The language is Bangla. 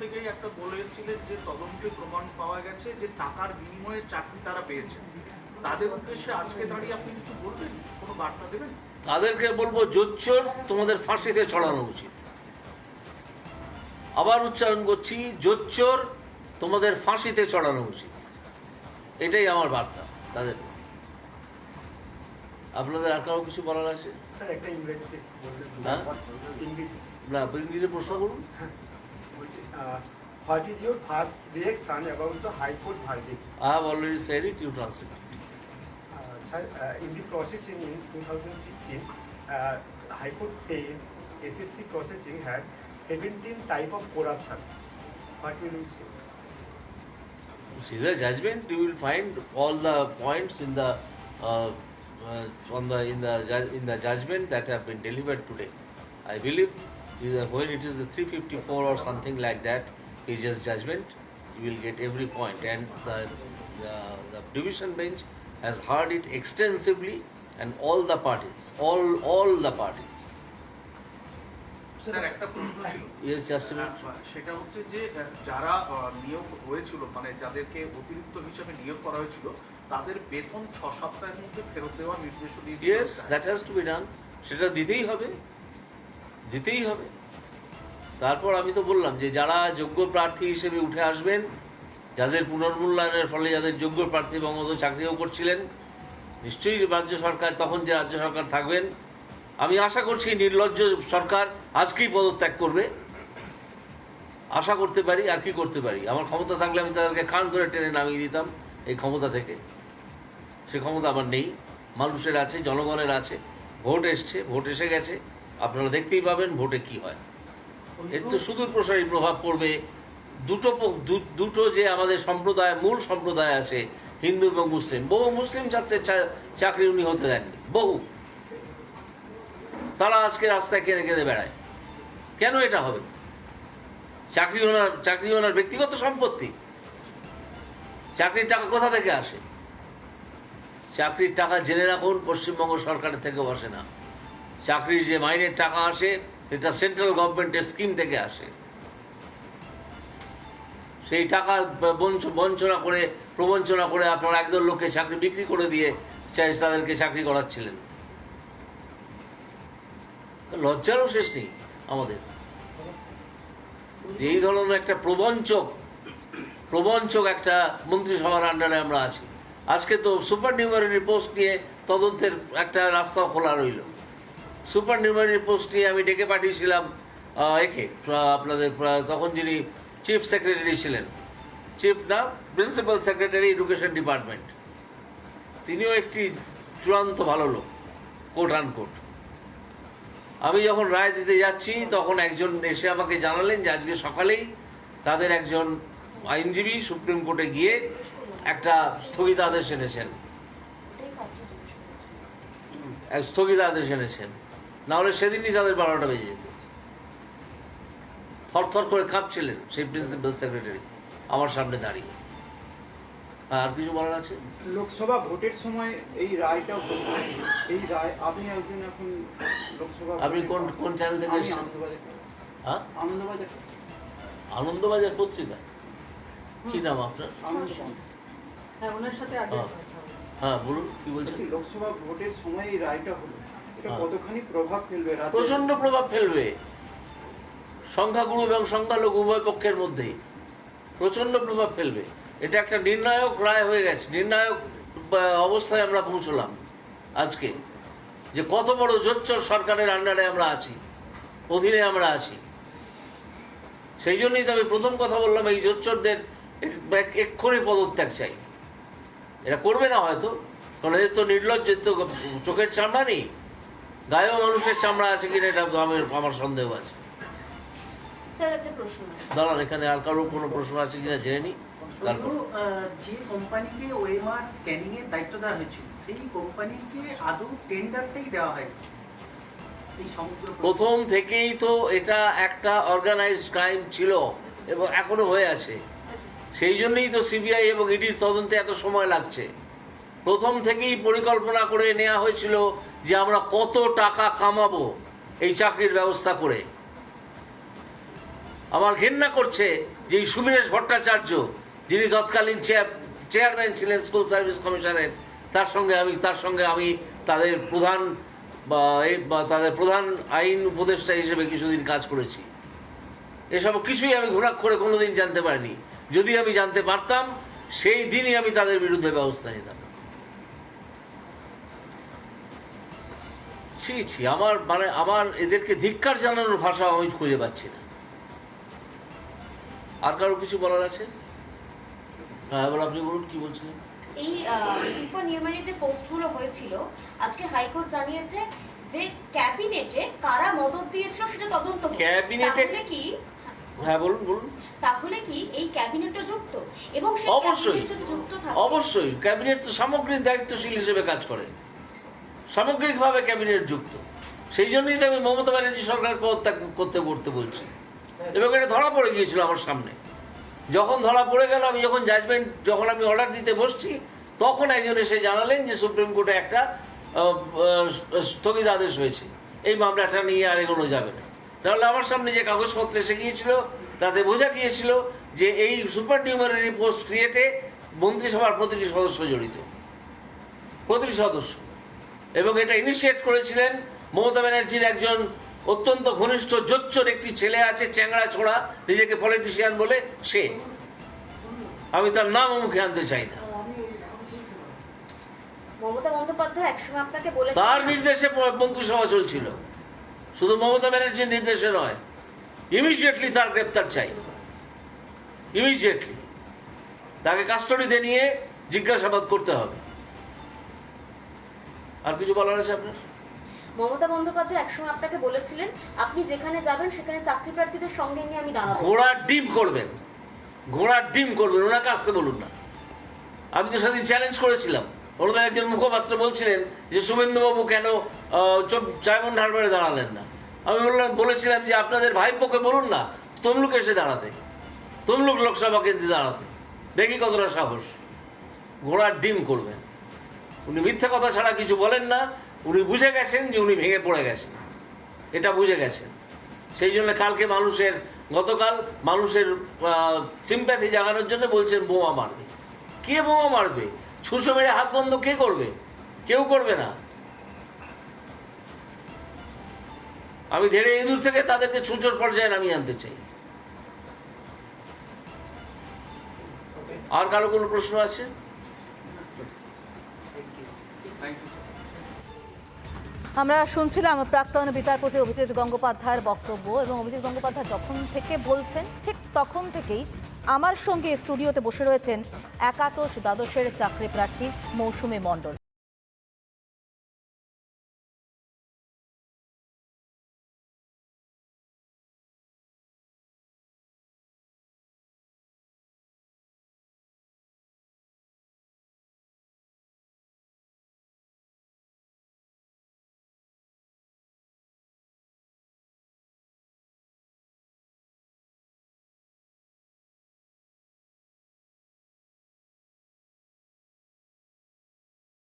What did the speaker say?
থেকেই একটা বলে এসেছিলেন যে তদন্তে প্রমাণ পাওয়া গেছে যে টাকার বিনিময়ে চাকরি তারা পেয়েছে। তাদের উদ্দেশ্যে আজকে দাঁড়িয়ে আপনি কিছু বলবেন? কোনো বার্তা দেবেন? তাদেরকে বলব জোচ্চোর তোমাদের ফাঁসিতে চড়ানো উচিত। আবার উচ্চারণ করছি জোচ্চোর তোমাদের ফাঁসিতে চড়ানো উচিত। এটাই আমার বার্তা তাদের। আপনাদের আর কারও কিছু বলার আছে? হ্যাঁ? না ইংরেজিতে প্রশ্ন করুন। fortitude first reaction about the High Court verdict. I have already said it, you translate. Uh, sir, uh, in the processing in 2016, uh, High Court said SSC processing had 17 type of corruption. What will you say? See the judgment, you will find all the points in the uh, uh, on the in the in the judgment that have been delivered today. I believe when it is the 354 or something like that pages judgment, you will get every point, and the the, the division bench has heard it extensively, and all the parties, all all the parties. Sir একটা প্রশ্ন ছিল সেটা হচ্ছে যে যারা নিয়োগ হয়েছিল মানে যাদেরকে অতিরিক্ত হিসাবে নিয়োগ করা হয়েছিল তাদের বেতন ছ সপ্তাহের মধ্যে ফেরত দেওয়ার নির্দেশ that has to be done. সেটা দিতেই হবে দিতেই হবে। তারপর আমি তো বললাম যে যারা যোগ্য প্রার্থী হিসেবে উঠে আসবেন, যাদের পুনর্মূল্যায়নের ফলে যাদের যোগ্য প্রার্থী বঙ্গবন্ধু চাকরিও করছিলেন, নিশ্চয়ই রাজ্য সরকার, তখন যে রাজ্য সরকার থাকবেন, আমি আশা করছি নির্লজ্জ সরকার আজকেই পদত্যাগ করবে। আশা করতে পারি, আর কি করতে পারি? আমার ক্ষমতা থাকলে আমি তাদেরকে খান ধরে টেনে নামিয়ে দিতাম এই ক্ষমতা থেকে। সে ক্ষমতা আমার নেই। মানুষের আছে, জনগণের আছে। ভোট এসছে, ভোট এসে গেছে। আপনারা দেখতেই পাবেন ভোটে কি হয়। এর তো সুদূর প্রসারী প্রভাব পড়বে। দুটো দুটো যে আমাদের সম্প্রদায়, মূল সম্প্রদায় আছে, হিন্দু এবং মুসলিম, বহু মুসলিম ছাত্রের চাকরি উনি হতে দেননি, বহু। তারা আজকে রাস্তায় কেঁদে কেঁদে বেড়ায়। কেন এটা হবে? চাকরি ওনার চাকরি ওনার ব্যক্তিগত সম্পত্তি। চাকরির টাকা কোথা থেকে আসে? চাকরির টাকা জেনে রাখুন, পশ্চিমবঙ্গ সরকারের থেকে বসে না। চাকরির যে মাইনের টাকা আসে এটা সেন্ট্রাল গভর্নমেন্টের স্কিম থেকে আসে। সেই টাকা বঞ্চ- বঞ্চনা করে, প্রবঞ্চনা করে আপনারা একদল লোককে চাকরি বিক্রি করে দিয়ে চাই তাদেরকে চাকরি করাচ্ছিলেন। লজ্জারও শেষ নেই আমাদের। এই ধরনের একটা প্রবঞ্চক প্রবঞ্চক একটা মন্ত্রিসভার আন্ডারে আমরা আছি। আজকে তো সুপার নিউমারি পোস্ট নিয়ে তদন্তের একটা রাস্তাও খোলা রইল। সুপার নিউমারি পোস্ট নিয়ে আমি ডেকে পাঠিয়েছিলাম একে আপনাদের তখন যিনি চিফ সেক্রেটারি ছিলেন। চিফ না, প্রিন্সিপাল সেক্রেটারি, এডুকেশন ডিপার্টমেন্ট। তিনিও একটি চূড়ান্ত ভালো লোক কোট আন কোট আমি যখন রায় দিতে যাচ্ছি, তখন একজন এসে আমাকে জানালেন যে আজকে সকালেই তাদের একজন আইনজীবী সুপ্রিম কোর্টে গিয়ে একটা স্থগিতাদেশ এনেছেন। স্থগিতাদেশ এনেছেন। নাহলে সেদিনই তাদের বারোটা বেজে যেত। থরথর করে কাঁপছিলেন সেই প্রিন্সিপাল সেক্রেটারি আমার সামনে দাঁড়িয়ে। হ্যাঁ, আর কিছু বলার আছে? লোকসভা ভোটের সময় এই রায়টা এই রায় আপনি একজন এখন লোকসভা আপনি কোন কোন চ্যানেল থেকে হ্যাঁ? আনন্দবাজার আনন্দবাজার পত্রিকা? কি নাম আপনার? হ্যাঁ ওনার সাথে হ্যাঁ। হ্যাঁ বলুন কি বলছেন? লোকসভা ভোটের সময় এই রায়টা হলো। কতখানি প্রভাব ফেলবে? প্রচণ্ড প্রভাব ফেলবে। সংখ্যাগুরু এবং সংখ্যালঘু উভয় পক্ষের মধ্যেই প্রচণ্ড প্রভাব ফেলবে। এটা একটা নির্ণায়ক রায় হয়ে গেছে। নির্ণায়ক অবস্থায় আমরা পৌঁছলাম আজকে। যে কত বড় জোচ্চর সরকারের আন্ডারে আমরা আছি, অধীনে আমরা আছি। সেই জন্যই তো আমি প্রথম কথা বললাম, এই জোচ্চরদের এক- এক্ষুনি পদত্যাগ চাই। এরা করবে না হয়তো, কারণ এদের তো নির্লজ্জের তো চোখের চামড়া নেই। গায়েও মানুষের চামড়া আছে কিনা এটা তো আমার আমার সন্দেহ আছে। স্যার একটা প্রশ্ন আছে। দাঁড়ান এখানে আর কারও কোনো প্রশ্ন আছে কিনা জেনে নি তারপর। শুধু, আহ, যে কোম্পানিকে ওএমআর স্ক্যানিং এর দায়িত্ব দেওয়া হয়েছিল সেই কোম্পানিকে আদৌ টেন্ডারটাই দেওয়া হয় এই সমগ্র প্রক্রিয়া। প্রথম থেকেই তো এটা একটা অর্গানাইজড ক্রাইম ছিল এবং এখনও হয়ে আছে। সেই জন্যই তো সিবিআই এবং ইডির তদন্তে এত সময় লাগছে। প্রথম থেকেই পরিকল্পনা করে নেওয়া হয়েছিল যে আমরা কত টাকা কামাবো এই চাকরির ব্যবস্থা করে। আমার ঘেন্না করছে যে এই সুবীরেশ ভট্টাচার্য, যিনি তৎকালীন চেয়ার, চেয়ারম্যান ছিলেন স্কুল সার্ভিস কমিশনের, তার সঙ্গে আমি, তার সঙ্গে আমি তাদের প্রধান, বা এই- তাদের প্রধান আইন উপদেষ্টা হিসেবে কিছুদিন কাজ করেছি। এসব কিছুই আমি ঘোরাক ঘোরাক্ষরে কোনোদিন জানতে পারিনি। যদি আমি জানতে পারতাম, সেই দিনই আমি তাদের বিরুদ্ধে ব্যবস্থা নিতাম। ছি ছি আমার মানে আমার এদেরকে ধিক্কার জানানোর ভাষা আমি খুঁজে পাচ্ছি না। আর কারও কিছু বলার আছে? হ্যাঁ এবার আপনি বলুন কি বলছিলেন এই সুপার নিউমারি যে পোস্টগুলো হয়েছিল আজকে হাইকোর্ট জানিয়েছে যে ক্যাবিনেটে কারা মদত দিয়েছিল সেটা তদন্ত ক্যাবিনেটে- কি হ্যাঁ বলুন বলুন। তাহলে কি এই ক্যাবিনেটও যুক্ত? এবং অবশ্যই। যুক্ত অবশ্যই। ক্যাবিনেট তো সামগ্রিক দায়িত্বশীল হিসেবে কাজ করে। সামগ্রিকভাবে ক্যাবিনেট যুক্ত। সেই জন্যই তো আমি মমতা ব্যানার্জি সরকার পদত্যাগ করতে করতে বলছি। এবং এটা ধরা পড়ে গিয়েছিল আমার সামনে। যখন ধরা পড়ে গেল, আমি যখন জাজমেন্ট যখন আমি অর্ডার দিতে বসছি, তখন একজন এসে জানালেন যে সুপ্রিম কোর্টে একটা স্থগিত আদেশ হয়েছে। এই মামলাটা নিয়ে আর এগোনো যাবে না। তাহলে আমার সামনে যে কাগজপত্র এসে গিয়েছিল, তাতে বোঝা গিয়েছিল যে এই সুপার নিউমারি পোস্ট ক্রিয়েটে মন্ত্রিসভার প্রতিটি সদস্য জড়িত। প্রতিটি সদস্য। এবং এটা ইনিশিয়েট করেছিলেন মমতা ব্যানার্জির একজন অত্যন্ত ঘনিষ্ঠ জোচ্চর একটি ছেলে আছে চ্যাংড়া ছোড়া নিজেকে পলিটিশিয়ান বলে সে। আমি তার নাম মুখে আনতে চাই না। তার নির্দেশে মন্ত্রিসভা চলছিল। শুধু মমতা ব্যানার্জির নির্দেশে নয় ইমিডিয়েটলি তার গ্রেপ্তার চাই। ইমিডিয়েটলি তাকে কাস্টডিতে নিয়ে জিজ্ঞাসাবাদ করতে হবে। আর কিছু বলার আছে আপনার? মমতা বন্দ্যোপাধ্যায় একসময় আপনাকে বলেছিলেন আপনি যেখানে যাবেন সেখানে চাকরি প্রার্থীদের সঙ্গে নিয়ে আমি দাঁড়াবো। ঘোড়ার ডিম করবেন। ঘোড়ার ডিম করবেন ওনাকে আসতে বলুন না। আমি তো সেদিন চ্যালেঞ্জ করেছিলাম। ওনাদের একজন মুখপাত্র বলছিলেন যে শুভেন্দুবাবু কেন চাইমন্ড হারবারে দাঁড়ালেন না? আমি বললাম বলেছিলাম যে আপনাদের ভাইপোকে বলুন না তমলুক এসে দাঁড়াতে। তমলুক লোকসভা কেন্দ্রে দাঁড়াতে। দেখি কতটা সাহস। ঘোড়ার ডিম করবেন। উনি মিথ্যা কথা ছাড়া কিছু বলেন না। উনি বুঝে গেছেন যে উনি ভেঙে পড়ে গেছেন। এটা বুঝে গেছেন। সেই জন্য কালকে মানুষের গতকাল মানুষের সিম্প্যাথি জাগানোর জন্য বলছেন বোমা মারবে। কে বোমা মারবে? ছুঁচো মেরে হাত বন্ধ কে করবে? কেউ করবে না। আমি ধেড়ে ইঁদুর থেকে তাদেরকে ছুঁচোর পর্যায়ে নামিয়ে আনতে চাই। আর কারও কোনো প্রশ্ন আছে? আমরা শুনছিলাম প্রাক্তন বিচারপতি অভিজিৎ গঙ্গোপাধ্যায়ের বক্তব্য এবং অভিজিৎ গঙ্গোপাধ্যায় যখন থেকে বলছেন, ঠিক তখন থেকেই আমার সঙ্গে স্টুডিওতে বসে রয়েছেন একাদশ দ্বাদশের চাকরি প্রার্থী মৌসুমী মণ্ডল।